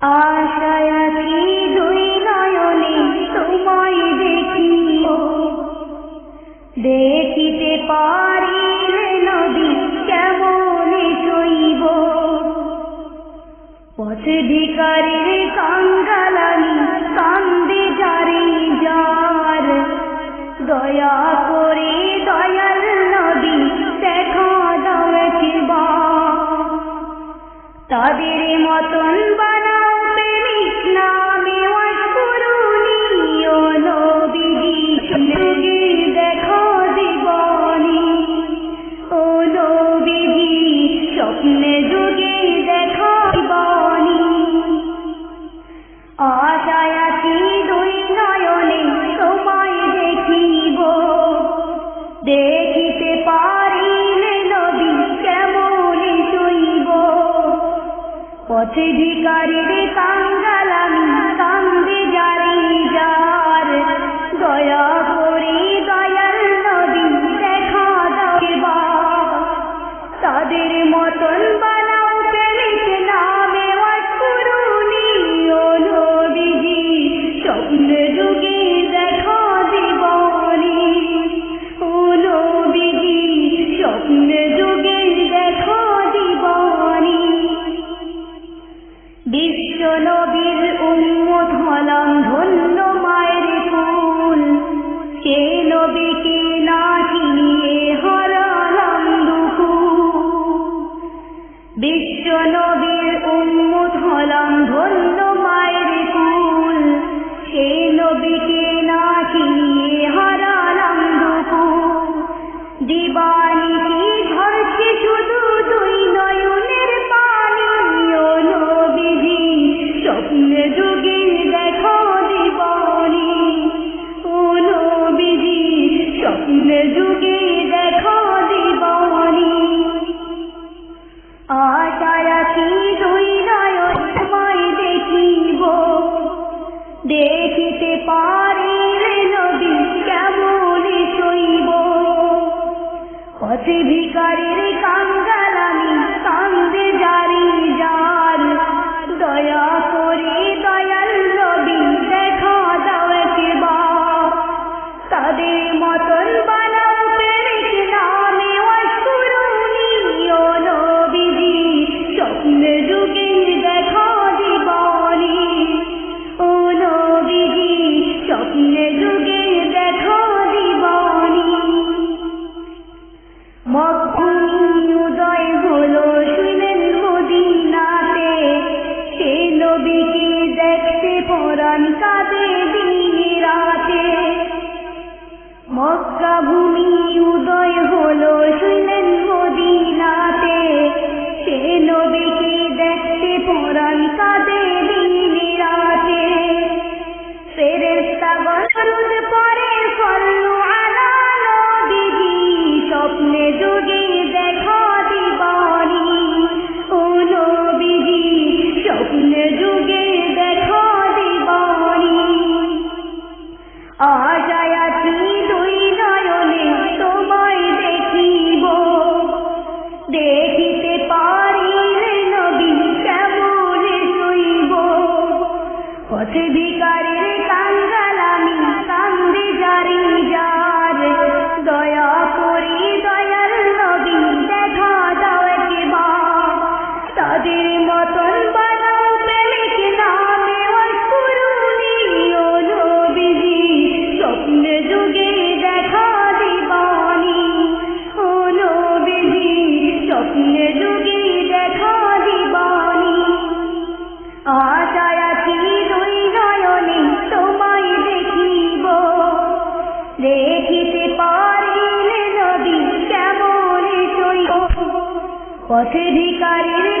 আশায় আছি দুই নয়নে তোমায় দেখিব। নদী কেমনে চইব পথ ভিকারের কান্দে যারে। দয়া করে দয়াল নদী, দেখা দাও একবার। তাদের মতন सिद्धिकारिणिका Bani भिकारी पथेधिकारी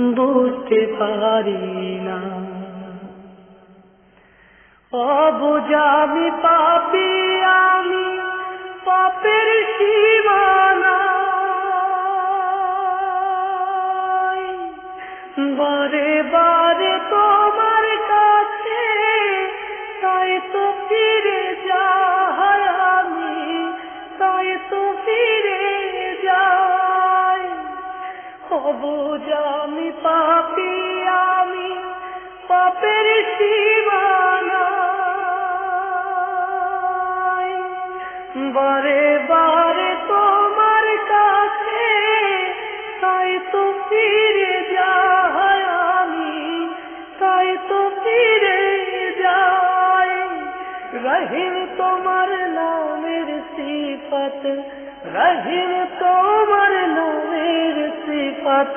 বুঝতে পারি না। অবুজামি পাপি আমি পাপের সীমানা। বরে আমি পাপি আমি, পাপের বারে বারে তোমার কাছে, তাই তো ফিরে যাই আমি, তাই তো ফিরে যাই। রহিম তোমার নামের সিফত, রহিম তোমার নামের সিফত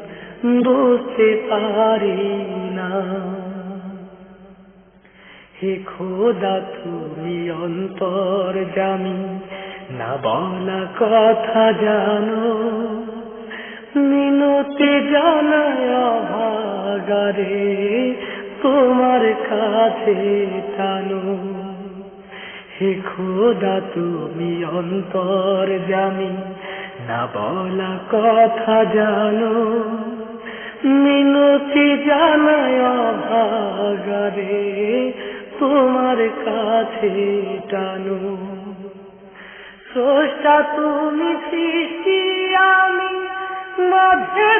বুঝতে পারি না। হে খোদা, তুমি অন্তর জামি না বলা কথা জানো। মিনতি জানায় তোমার কাছে টানো। হে খোদা, তুমি অন্তর জামি না বলা কথা জানো। মিনতি জানায় অভাগারে তোমার কাছে টানো। স্রষ্টা তুমি সৃষ্টি আমি মাঝে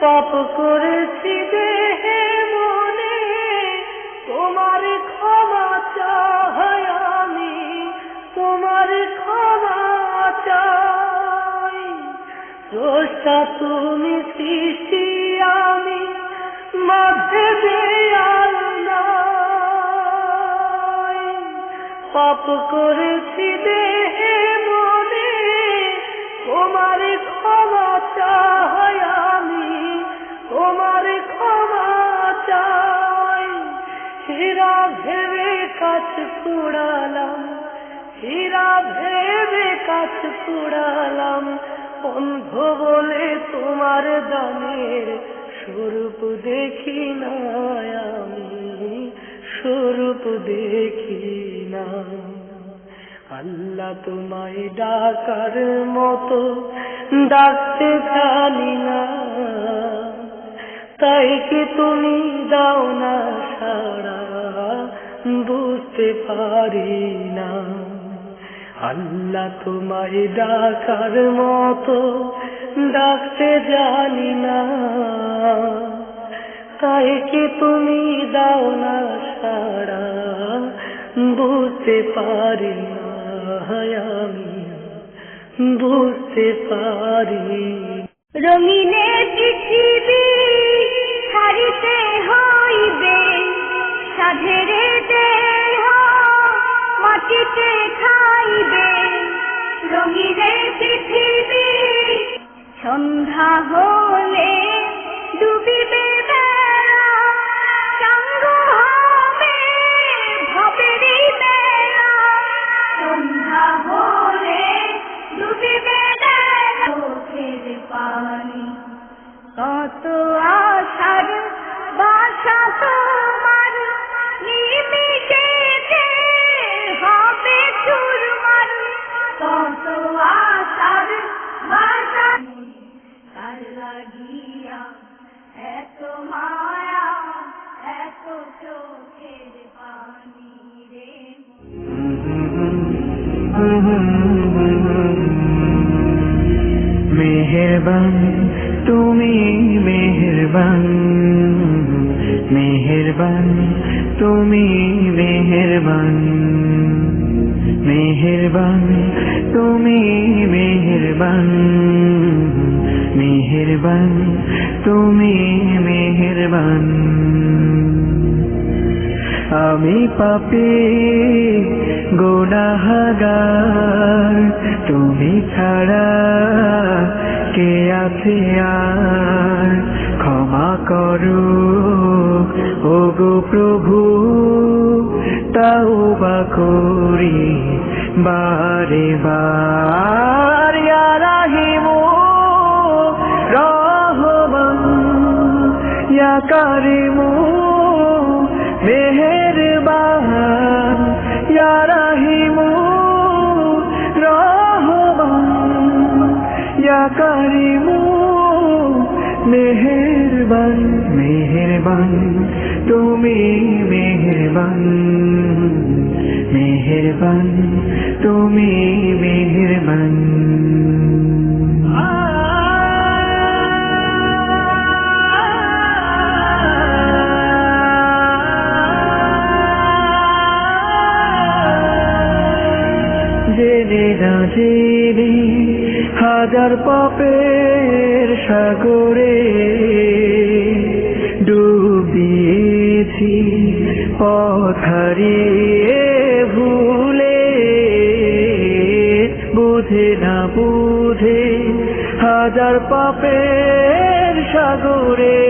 পাপ করেছি দেহে স্রষ্টা তুমি সৃষ্টি, আমি মাঝে পাপ করেছি দেহে মনে, তোমার ক্ষমা চাই আমি, তোমার ক্ষমা চাই। হীরা ভেবে কাছ কুড়ালাম, হীরা ভেবে কাছ কুড়ালাম অন্ধ বলে তোমার দানের স্বরূপ দেখি না আমি, স্বরূপ দেখি না আল্লাহ তোমায় ডাকার মতো ডাকতে জানি না, তাই কি তুমি দাও না সারা বুঝতে পারি না। আল্লাহ তোমায় ডাকার মতো ডাকতে জানি না। তাই কি তুমি দাও না সারা বুঝতে পারি আমি, বুঝতে পারি। রঙিনে ছাড়িতে হইবে, সাধেরে দেহ, মাটিতে খাইবে সন্ধ্যা হলে ডুবিবে মেহেরবান মেহেরবান, তুমি মেহেরবান মেহেরবান, তুমি মেহেরবান মেহেরবান, তুমি মেহেরবান। আমি পাপি, গোনাহাগার, তুমি ছাড়া কে আছে আর? ক্ষমা করো। ও গো প্রভু তাও বা করি বারে বার। রাহিমু, রহমান কারিমু, মেহেরবান। ইয়া রাহিমু, রহমান, ইয়া কারিমু মেহেরবান মেহেরবান তুমি মেহেরবান মেহেরবান তুমি মেহেরবান হাজার পাপের সাগরে ডুব দিয়েছি পথারিয়ে ভুলে বুঝে না বুঝে হাজার পাপের সাগরে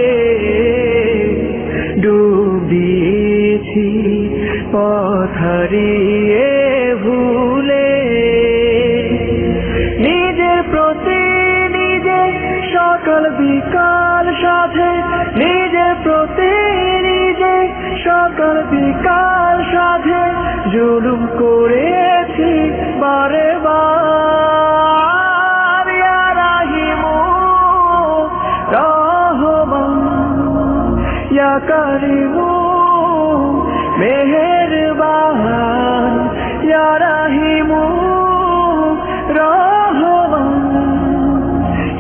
ডুব দিয়েছি পথারিয়ে সকাল বিকাল সাথে, নিজের প্রতি নিজে সকাল বিকাল সাথে। জুলুম করেছি বারে বার রাহিমু, রহমান, ইয়া কারিমু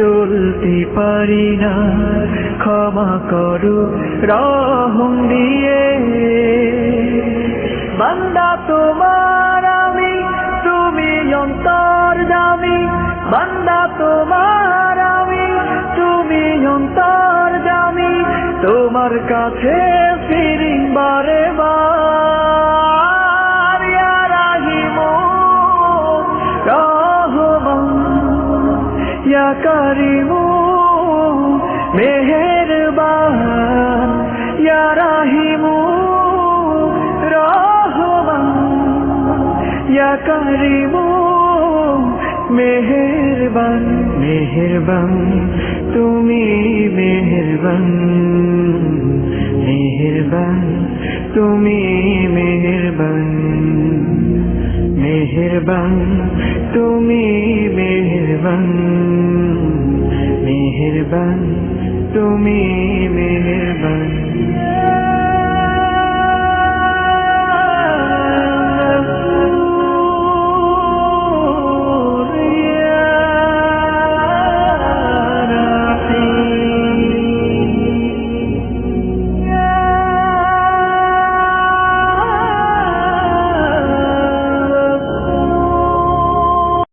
চলতে পারি না। ক্ষমা করো, রহম দিয়ে। বান্দা তোমার আমি, তুমি অন্তর দামি বান্দা তোমার আমি, তুমি অন্তর দামি তোমার কাছে কারিমু মেহেরবান, ইয়া রাহিমু রহমান, ইয়া কারিমু মেহেরবান মেহেরবান, তুমি মেহেরবান মেহেরবান, তুমি মেহেরবান মেহেরবান, তুমি মেহেরবান। মেহেরবান তুমি মেহেরবান